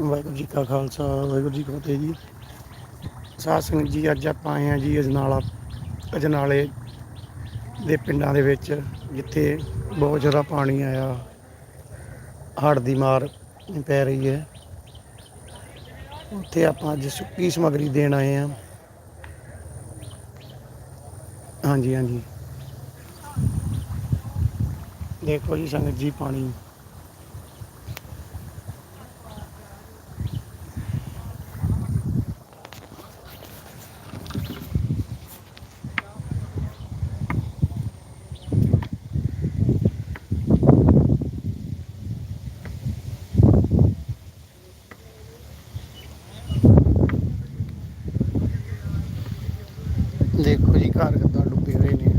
ਵਾਹਿਗੁਰੂ ਜੀ ਕਾ ਖਾਲਸਾ, ਵਾਹਿਗੁਰੂ ਜੀ ਕੀ ਫਤਿਹ ਜੀ। ਸਾਧ ਸੰਗਤ ਜੀ, ਅੱਜ ਆਪਾਂ ਆਏ ਹਾਂ ਜੀ ਅਜਨਾਲਾ, ਅਜਨਾਲੇ ਦੇ ਪਿੰਡਾਂ ਦੇ ਵਿੱਚ, ਜਿੱਥੇ ਬਹੁਤ ਜ਼ਿਆਦਾ ਪਾਣੀ ਆਇਆ। ਹੜ੍ਹ ਦੀ ਮਾਰ ਪੈ ਰਹੀ ਹੈ। ਉੱਥੇ ਆਪਾਂ ਅੱਜ ਸੁੱਕੀ ਸਮਗਰੀ ਦੇਣ ਆਏ ਹਾਂ। ਹਾਂਜੀ ਹਾਂਜੀ। ਦੇਖੋ ਜੀ ਸੰਗਤ ਜੀ ਪਾਣੀ ਦੇਖੋ ਜੀ ਘਰ ਕਿੱਦਾਂ ਡੁੱਬੇ ਹੋਏ ਨੇ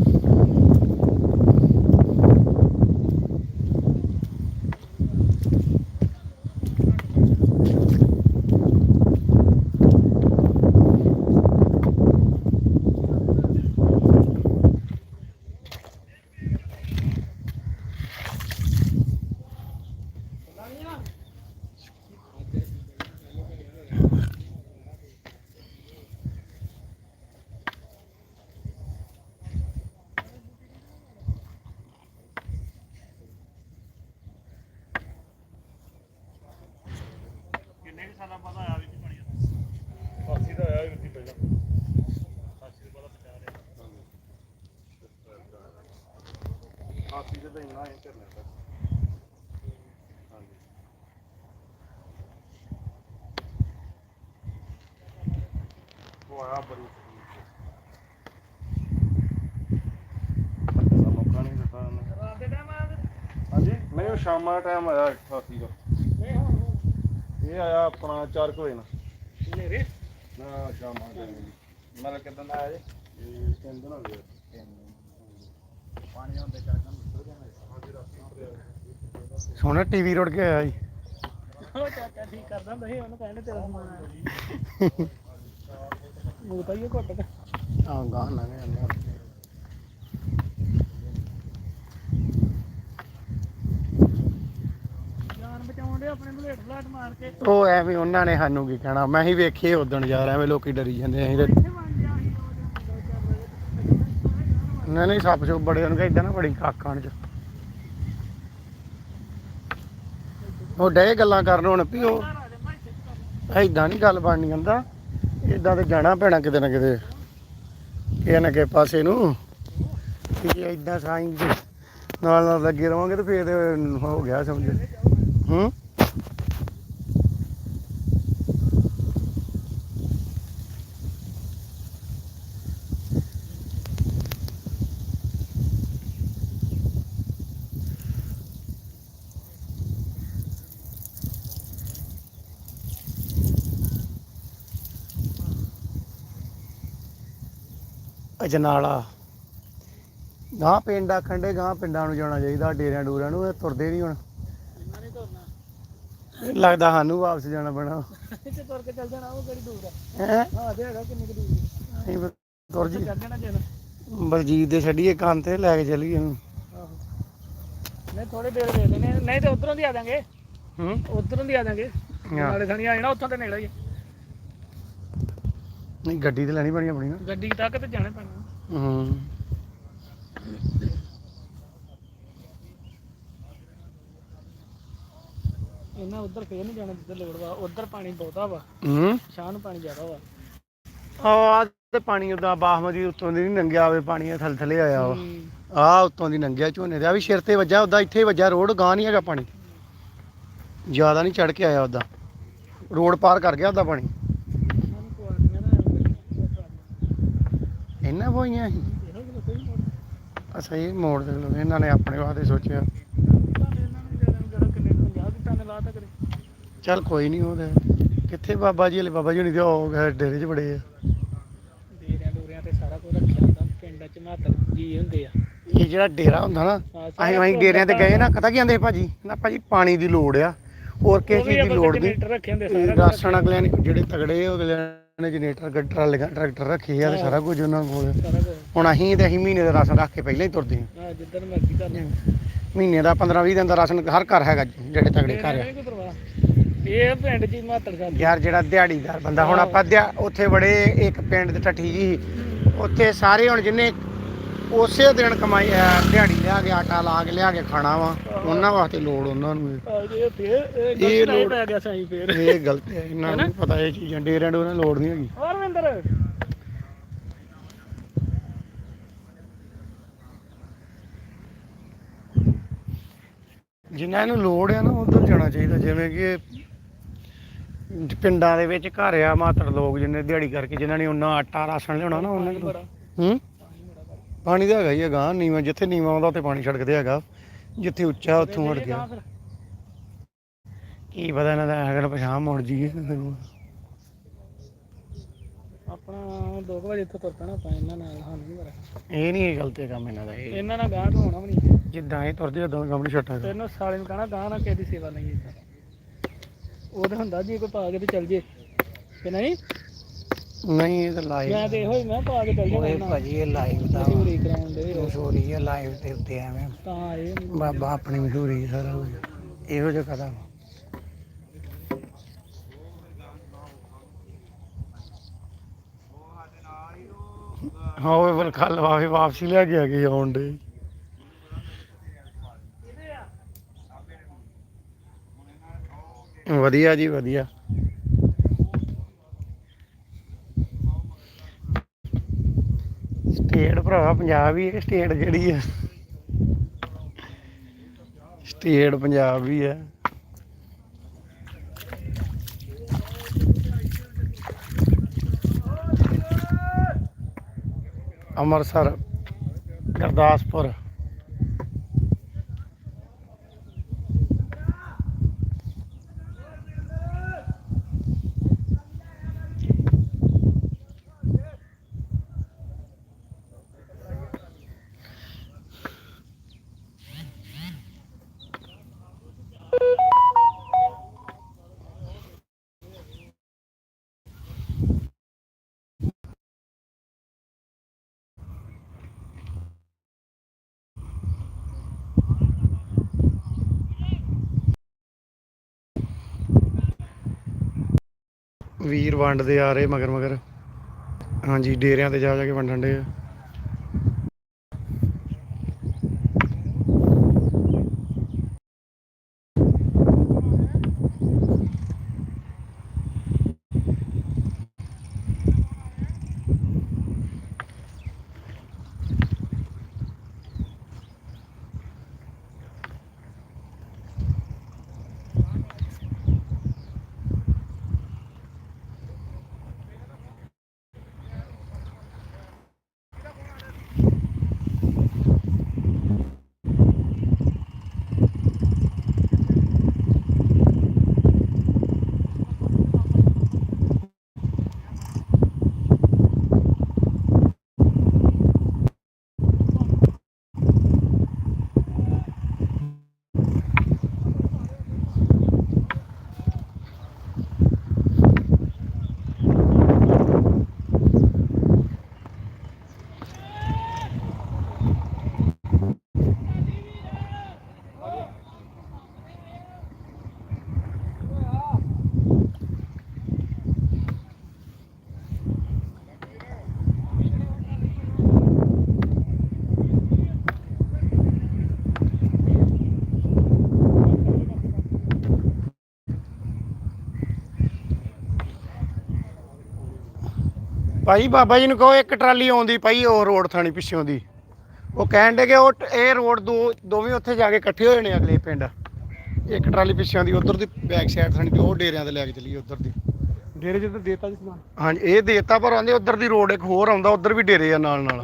ਕਿੰਨੇ ਕੁ ਸਾਲਾਂ ਬਾਅਦ ਆਇਆ ਵੀ ਪਾਣੀ ਸਾਸੀ ਦਾ ਆਇਆ ਵੀ ਪਹਿਲਾਂ ਸਾਸੀ ਦਾ ਬੜਾ ਬਚਾ ਰਿਹਾ ਹੈ ਕਰਨਾ ਹਾਂਜੀ ਉਹ ਆਇਆ ਬੜੀ ਮੌਕਾ ਨਹੀਂ ਦਿੱਤਾ ਉਹਨੇ ਰਾਤ ਦੇ ਟਾਈਮ ਆਇਆ ਹਾਂਜੀ ਉਹ ਸ਼ਾਮਾਂ ਟਾਈਮ ਆਇਆ 88 ਦਾ ਨਹੀਂ ਹੁਣ ਇਹ ਆਇਆ ਆਪਣਾ 4 ਵਜੇ ਨਾਲ। ਨੇਰੇ ਨਾ ਸ਼ਾਮਾਂ ਟਾਈਮ ਮਤਲਬ ਕਿਦਾਂ ਦਾ ਆਇਆ ਜੀ? ਇਹ ਤਿੰਨ ਦਿਨ ਹੋ ਗਏ। ਪਾਣੀ ਹੁੰਦੇ ਚਾਚਾ ਸੋਹਣਾ ਟੀਵੀ ਰੁੜ ਕੇ ਆਇਆ ਜੀ। ਉਹ ਚਾਚਾ ਠੀਕ ਕਰਦਾ ਹੁੰਦਾ ਸੀ ਉਹਨੂੰ ਕਹਿੰਦੇ ਤੇਰਾ ਸਮਾਨ ਆਇਆ ਉਹ ਤਾਂ ਇਹ ਘੁੱਟ ਕੇ। ਆ ਗਾਂ ਲੰਘ ਜਾਂਦੇ ਆ। ਜਾਨ ਬਚਾਉਣ ਦੇ ਆਪਣੇ ਬਲੇਟ ਫਲਾਟ ਮਾਰ ਕੇ। ਉਹ ਐਵੇਂ ਉਹਨਾਂ ਨੇ ਸਾਨੂੰ ਕੀ ਕਹਿਣਾ ਮੈਂ ਹੀ ਵੇਖੇ ਉਦਣ ਯਾਰ ਐਵੇਂ ਲੋਕੀ ਡਰੀ ਜਾਂਦੇ ਅਸੀਂ ਤੇ ਇੱਥੇ ਬਣ ਗਿਆ ਸੀ ਉਹ ਜਾਂ ਦੋ ਚਾਰ ਵਜੇ ਨਹੀਂ ਨਹੀਂ ਸੱਪ ਸੁੱਪ ਬੜੇ ਉਹਨੂੰ ਇਦਾਂ ਨਾ ਬੜੀ ਕਾਕਾਂ ਚ। ਉਹ ਡੇ ਗੱਲਾਂ ਕਰਨ ਹੁਣ ਵੀ ਉਹ ਘਰ ਐਦਾਂ ਨਹੀਂ ਗੱਲ ਬਣਨੀ ਕਹਿੰਦਾ ਇਦਾਂ ਤੇ ਜਾਣਾ ਪੈਣਾ ਕਿਤੇ ਨਾ ਕਿਤੇ ਕਿਸੇ ਨਾ ਕਿਸੇ ਪਾਸੇ ਨੂੰ। ਕਿ ਇਦਾਂ ਸਾਈਂ ਨਾਲ ਨਾਲ ਲੱਗੇ ਰਵਾਂਗੇ ਤੇ ਫੇਰ ਹੋ ਗਿਆ ਸਮਝ। ਹੂੰ? ਅਜਨਾਲਾ ਗਾਂ ਪਿੰਡ ਆਖੰਡੇ ਗਾਂ ਪਿੰਡਾਂ ਨੂੰ ਜਾਣਾ ਚਾਹੀਦਾ ਡੇਰਿਆਂ ਡੂਰਿਆਂ ਨੂੰ ਇਹ ਤੁਰਦੇ ਨਹੀਂ ਹੁਣ। ਲੱਗਦਾ ਸਾਨੂੰ ਵਾਪਸ ਜਾਣਾ ਪੈਣਾ। ਇੱਥੇ ਤੁਰ ਕੇ ਚੱਲ ਜਾਣਾ ਉਹ ਕਿਹੜੀ ਦੂਰ ਆ? ਹੈ? ਹਾਂ ਦੇ ਹੈਗਾ ਕਿੰਨੀ ਕੁ ਦੂਰ ਅਸੀਂ ਫਿਰ ਤੁਰ ਜੀ। ਚੱਲ ਜਾਣਾ ਜਨ ਬਲਜੀਤ ਦੇ ਛੱਡੀਏ ਕੰਨ ਤੇ ਲੈ ਕੇ ਚੱਲੀਏ ਇਹਨੂੰ ਨਹੀਂ ਥੋੜੇ ਦੇਰ ਲੈਨੇ ਆ। ਨਹੀਂ ਤੇ ਉਧਰੋਂ ਦੀ ਆ ਜਾਾਂਗੇ। ਹੂੰ? ਉਧਰੋਂ ਦੀ ਆ ਜਾਾਂਗੇ। ਨਾਲੇ ਥਾਣੀ ਆ ਜਾਣਾ ਉੱਥੋਂ ਤੇ ਨੇੜੇ ਹੀ। ਨਹੀਂ ਗੱਡੀ ਤੇ ਲੈਣੀ ਪੈਣੀ ਆਪਣੀ ਨਾ। ਗੱਡੀ ਤੱਕ ਤੇ ਜਾਣਾ ਪੈਣਾ। ਹੂੰ। ਇਹਨਾਂ ਉਧਰ ਫੇਰ ਨਹੀਂ ਜਾਣਾ ਜਿੱਧਰ ਲੋੜ ਵਾ ਉਧਰ ਪਾਣੀ ਬਹੁਤਾ ਵਾ। ਹੂੰ? ਸ਼ਾਹ ਨੂੰ ਪਾਣੀ ਜ਼ਿਆਦਾ ਵਾ। ਆ ਤੇ ਪਾਣੀ ਉਹਦਾ ਬਾਹਮਦੀ ਉੱਤੋਂ ਦੀ ਨਹੀਂ ਲੰਘਿਆ ਹੋਵੇ ਪਾਣੀ ਇਹ ਥੱਲੇ ਥੱਲੇ ਆਇਆ ਵਾ। ਹੂੰ। ਆ ਉੱਤੋਂ ਦੀ ਲੰਘਿਆ ਝੋਨੇ ਦੇ ਆ ਵੀ ਸਿਰ ਤੇ ਵੱਜਾ ਉਹਦਾ ਇੱਥੇ ਵੱਜਾ ਰੋਡ ਗਾਂ ਨਹੀਂ ਹੈਗਾ ਪਾਣੀ। ਜ਼ਿਆਦਾ ਨਹੀਂ ਚੜ ਕੇ ਆਇਆ ਉਹਦਾ ਰੋਡ ਪਾਰ ਕਰ ਗਿਆ ਉਹਦਾ ਪਾਣੀ ਇਹਨਾਂ ਨੂੰ ਕੁਆਰੀਆਂ ਦਾ ਪੋਈਆਂ ਸੀ। ਅੱਛਾ ਇਹ ਮੋੜ ਦੇ ਲੋ ਇਹਨਾਂ ਨੇ ਆਪਣੇ ਵਾਸਤੇ ਸੋਚਿਆ। ਤਾਂ ਇਹਨਾਂ ਨੂੰ ਜਿਹੜਾ ਜਿਹੜਾ ਕਿੰਨੇ 50 ਦੀ ਟਨ ਲਾ ਤੱਕ ਚੱਲ ਕੋਈ ਨਹੀਂ ਉਹ ਤੇ ਕਿੱਥੇ ਬਾਬਾ ਜੀ ਹਲੇ ਬਾਬਾ ਜੀ ਹੁਣੀ ਤੇ ਉਹ ਡੇਰੇ 'ਚ ਬੜੇ ਆ। ਡੇਰਿਆਂ ਡੋਰਿਆਂ ਤੇ ਸਾਰਾ ਕੁਝ ਰੱਖਿਆ ਹੁੰਦਾ ਪਿੰਡ ਚ ਮਾਤਰ ਜੀ ਹੁੰਦੇ ਆ ਇਹ ਜਿਹੜਾ ਡੇਰਾ ਹੁੰਦਾ ਨਾ ਅਸੀਂ ਅਸੀਂ ਡੇਰਿਆਂ ਤੇ ਗਏ ਨਾ ਪਤਾ ਕੀ ਆਂਦੇ ਭਾਜੀ? ਨਾ ਭਾਜੀ ਪਾਣੀ ਦੀ ਲੋੜ ਆ। ਹੋਰ ਕਿਸੇ ਚੀਜ਼ ਦੀ ਲੋੜ ਨਹੀਂ। ਰਾਸ਼ਨ ਅਗਲਿਆਂ ਨੇ ਜਿਹੜੇ ਤਗੜੇ ਉਹ ਅਗਲਿਆਂ ਨੇ ਜਨਰੇਟਰ ਗੱਟਰ ਲਗਾ ਟਰੈਕਟਰ ਰੱਖੇ ਆ ਤੇ ਸਾਰਾ ਕੁਝ ਉਹਨਾਂ ਕੋਲ ਹੁਣ ਅਸੀਂ ਤੇ ਅਸੀਂ ਮਹੀਨੇ ਦਾ ਰਾਸ਼ਨ ਰੱਖ ਕੇ ਪਹਿਲਾਂ ਹੀ ਤੁਰਦੇ ਹਾਂ। ਹਾਂ ਜਿੱਧਰ ਮਰਜ਼ੀ ਕਰ ਲੈ ਮਹੀਨੇ ਦਾ 15 20 ਦਿਨ ਦਾ ਰਾਸ਼ਨ ਹਰ ਘਰ ਹੈਗਾ ਜੀ, ਜਿਹੜੇ ਤਗੜੇ ਘਰ ਆ। ਇਹ ਪਿੰਡ ਮਾਤੜ ਯਾਰ ਜਿਹੜਾ ਦਿਹਾੜੀਦਾਰ ਬੰਦਾ ਹੁਣ ਆਪਾਂ ਦਿਹਾ ਉੱਥੇ ਬੜੇ ਇੱਕ ਪਿੰਡ ਦੇ ਠੱਠੀ ਜੀ ਉੱਥੇ ਸਾਰੇ ਹੁਣ ਜਿੰਨੇ ਉਸੇ ਦਿਨ ਕਮਾਈ ਆ, ਦਿਹਾੜੀ ਲਿਆ ਕੇ ਆਟਾ ਲਾ ਕੇ ਲਿਆ ਕੇ ਖਾਣਾ ਵਾ। ਉਹਨਾਂ ਵਾਸਤੇ ਲੋੜ ਉਹਨਾਂ ਨੂੰ ਇਹ ਫੇਰ ਇਹ ਇਹ ਲੋੜ- ਪੈ ਗਿਆ ਸਾਈਂ ਫੇਰ। ਇਹ ਗਲਤ ਹੈ ਇਹਨਾਂ ਨੂੰ? ਪਤਾ ਇਹ ਚੀਜ਼ਾਂ ਡੇਰਿਆਂ ਨੂੰ ਲੋੜ ਨਹੀਂ ਹੈਗੀ। ਹਰਵਿੰਦਰ। ਜਿਨ੍ਹਾਂ ਨੂੰ ਲੋੜ ਆ ਨਾ ਉਧਰ ਜਾਣਾ ਚਾਹੀਦਾ ਜਿਵੇਂ ਕਿ ਇਹ ਪਿੰਡਾਂ ਦੇ ਵਿੱਚ ਘਰ ਆ ਮਾਤੜ ਲੋਕ ਜਿੰਨੇ ਦਿਹਾੜੀ ਕਰਕੇ ਜਿਨ੍ਹਾਂ ਨੇ ਉਹਨਾਂ ਆਟਾ ਰਾਸ਼ਨ ਲਿਆਉਣਾ ਨਾ ਉਹਨਾਂ ਨੂੰ ਹੂੰ? ਪਾਣੀ ਦਾ ਹੈਗਾ ਹੀ ਹੈਗਾ ਨੀਵਾਂ ਜਿੱਥੇ ਨੀਵਾਂ ਆਉਂਦਾ ਉੱਥੇ ਪਾਣੀ ਛੜਕਦੇ ਹੈਗਾ। ਜਿੱਥੇ ਉੱਚਾ ਉੱਥੋਂ ਹਟ ਗਿਆ। ਕੀ ਪਤਾ ਇਹਨਾਂ ਦਾ ਅਗਰ ਪਛਾਣ ਮੁੜ ਤੈਨੂੰ ਆਪਣਾ 2 ਵਜੇ ਇੱਥੋਂ ਤੁਰ ਪੈਣਾ ਆਪਾਂ ਇਹਨਾਂ ਨਾਲ ਸਾਨੂੰ ਨਹੀਂ ਪਤਾ। ਇਹ ਨਹੀਂ ਇਹ ਗਲਤ ਕੰਮ ਇਹਨਾਂ ਦਾ ਇਹ ਇਹਨਾਂ ਨਾਲ ਗਾਹ ਤੋਂ ਹੋਣਾ ਵੀ ਨਹੀਂ ਜਿੱਦਾਂ ਇਹ ਤੁਰਦੇ ਉਦਾਂ ਕੰਮ ਨਹੀਂ ਛੱਟਾ ਤੈਨੂੰ ਸਾਲੇ ਨੂੰ ਕਹਣਾ ਗਾਹ ਨਾ ਕਿਸੇ ਦੀ ਸੇਵਾ ਨਹੀਂ ਇੱਦਾਂ ਉਹਦਾ ਹੁੰਦਾ ਜੀ ਕੋਈ ਪਾ ਕੇ ਤੇ ਚੱਲ ਜੇ। ਕਿ ਨਹੀਂ? ਨਹੀਂ ਇਹ ਤਾਂ ਲਾਈਵ ਮੈਂ ਤੇ ਇਹੋ ਹੀ ਮੈਂ ਪਾ ਕੇ ਚੱਲ ਓਏ ਜਾਣਾ ਭਾਜੀ ਇਹ ਲਾਈਵ ਦਾ ਮਸ਼ਹੂਰੀ ਕਰਾਉਣ ਦੇ ਮਸ਼ਹੂਰੀ ਹੈ ਲਾਈਵ ਦੇ ਉੱਤੇ ਐਵੇਂ। ਤਾਂ ਇਹ। ਬਾਬਾ ਆਪਣੀ ਮਸ਼ਹੂਰੀ ਹੈ ਸਾਰਾ ਕੁਝ। ਇਹੋ ਜਿਹਾ ਕਦਾ ਹਾਂ ਉਹ ਬਲ ਕੱਲ ਵਾਵੇ ਵਾਪਸੀ ਲੈ ਕੇ ਆ ਗਏ ਆਉਣ ਦੇ ਵਧੀਆ ਜੀ ਵਧੀਆ। ਸਟੇਟ ਭਰਾ ਪੰਜਾਬ ਹੀ ਹੈ ਸਟੇਟ ਜਿਹੜੀ ਹੈ। ਸਟੇਟ ਪੰਜਾਬ ਹੀ ਹੈ। ਅੰਮ੍ਰਿਤਸਰ ਗੁਰਦਾਸਪੁਰ। ਵੀਰ ਵੰਡਦੇ ਆ ਰਹੇ ਮਗਰ ਮਗਰ। ਹਾਂਜੀ, ਡੇਰਿਆਂ ਤੇ ਜਾ ਜਾ ਕੇ ਵੰਡਣ ਦੇ ਆ। ਭਾਈ ਬਾਬਾ ਜੀ ਨੂੰ ਕਹੋ ਇੱਕ ਟਰਾਲੀ ਆਉਂਦੀ ਪਈ ਉਹ ਰੋਡ ਥਾਣੀ ਪਿੱਛੋਂ ਦੀ। ਉਹ ਕਹਿਣ ਦੇ ਕਿ ਉਹ ਇਹ ਰੋਡ ਦੋ ਦੋਵੇਂ ਉੱਥੇ ਜਾ ਕੇ ਇਕੱਠੇ ਹੋਏ ਨੇ ਅਗਲੇ ਪਿੰਡ। ਇੱਕ ਟਰਾਲੀ ਪਿੱਛੋਂ ਦੀ ਉਧਰ ਦੀ ਬੈਕ ਸਾਈਡ ਥਾਣੀ ਤੇ ਉਹ ਡੇਰਿਆਂ ਤੇ ਲੈ ਕੇ ਚੱਲੀਏ ਉਧਰ ਦੀ। ਡੇਰੇ ਜਿੱਦ ਦੇਤਾ ਜੀ ਸਮਾਨ। ਹਾਂਜੀ ਇਹ ਦੇਤਾ ਪਰ ਆਂਦੇ ਉਧਰ ਦੀ ਰੋਡ ਇੱਕ ਹੋਰ ਆਉਂਦਾ ਉਧਰ ਵੀ ਡੇਰੇ ਆ ਨਾਲ ਨਾਲ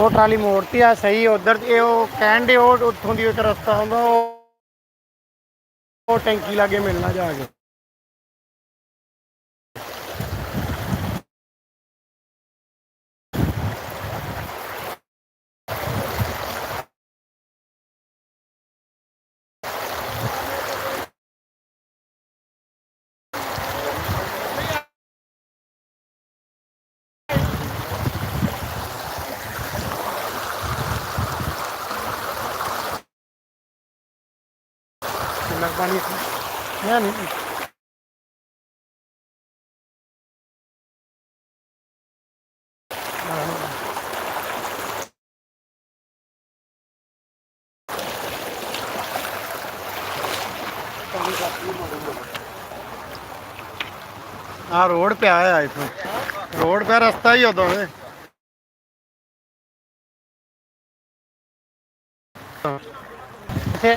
ਉਹ ਟਰਾਲੀ ਮੋੜਤੀ ਆ, ਸਹੀ ਉਧਰ ਇਹ ਉਹ ਕਹਿਣ ਦੇ ਉਹ ਉੱਥੋਂ ਦੀ ਇੱਕ ਰਸਤਾ ਆਉਂਦਾ ਉਹ ਉਹ ਟੈਂਕੀ ਲਾਗੇ ਮਿਲਣਾ ਜਾ ਕੇ। ਕੁ ਪਾਣੀ ਹੈ ਨਹੀਂ। ਆ ਰੋਡ ਪਿਆ ਆ ਇਥੋਂ। ਰੋਡ ਪਿਆ ਰਸਤਾ ਹੀ ਉਦੋਂ ਹੈ ਇੱਥੇ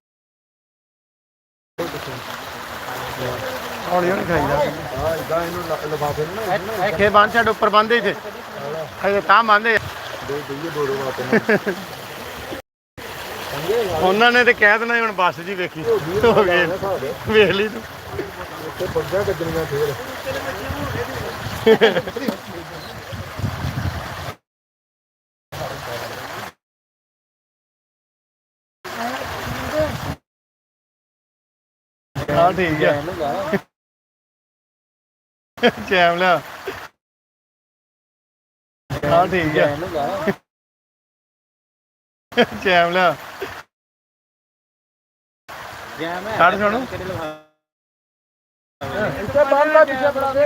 ਹੌਲੀ ਹੌਲੀ ਖਾਈਦਾ। ਇਦਾਂ ਇਹਨੂੰ ਲਫਾਫੇ ਨੂੰ ਨਾ ਇੱਥੇ ਬੰਨ ਛੱਡ, ਉੱਪਰ ਬੰਦੇ ਇੱਥੇ। ਇੱਥੇ ਤਾਂ ਬੰਦੇ ਦੇ। ਦਈਏ ਦੋੜੋ ਵਾਪਸ ਉਹਨਾਂ ਨੇ ਤੇ ਕਹਿ ਦੇਣਾ ਸੀ, ਹੁਣ ਬੱਸ ਜੀ ਵੇਖੀ। ਹੋ ਗਏ। ਵੇਖ ਲਈ ਤੂੰ। ਤੇ ਬੱਗਾ ਗੱਜਣੀਆਂ ਫੇਰ ਹਾਂ ਠੀਕ ਹੈ ਚੈਮ ਲਿਆ ਹਾਂ ਠੀਕ ਹੈ ਚੈਮ ਲਿਆ ਛੱਡ ਸੁਣ ਇੱਥੇ ਬੰਦ ਦਾ ਪਿੱਛੇ ਬਣਾ ਦੇ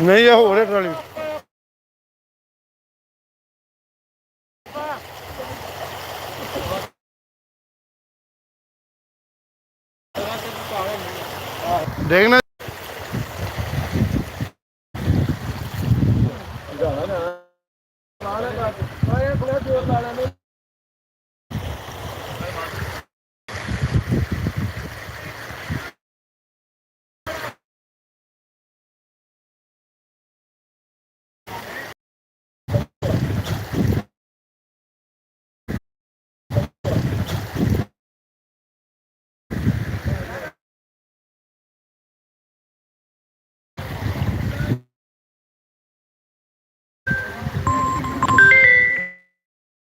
ਨਹੀਂ ਇਹ ਹੋਰ ਹੈ ਟਰਾਲੀ। ਦੇਖਣਾ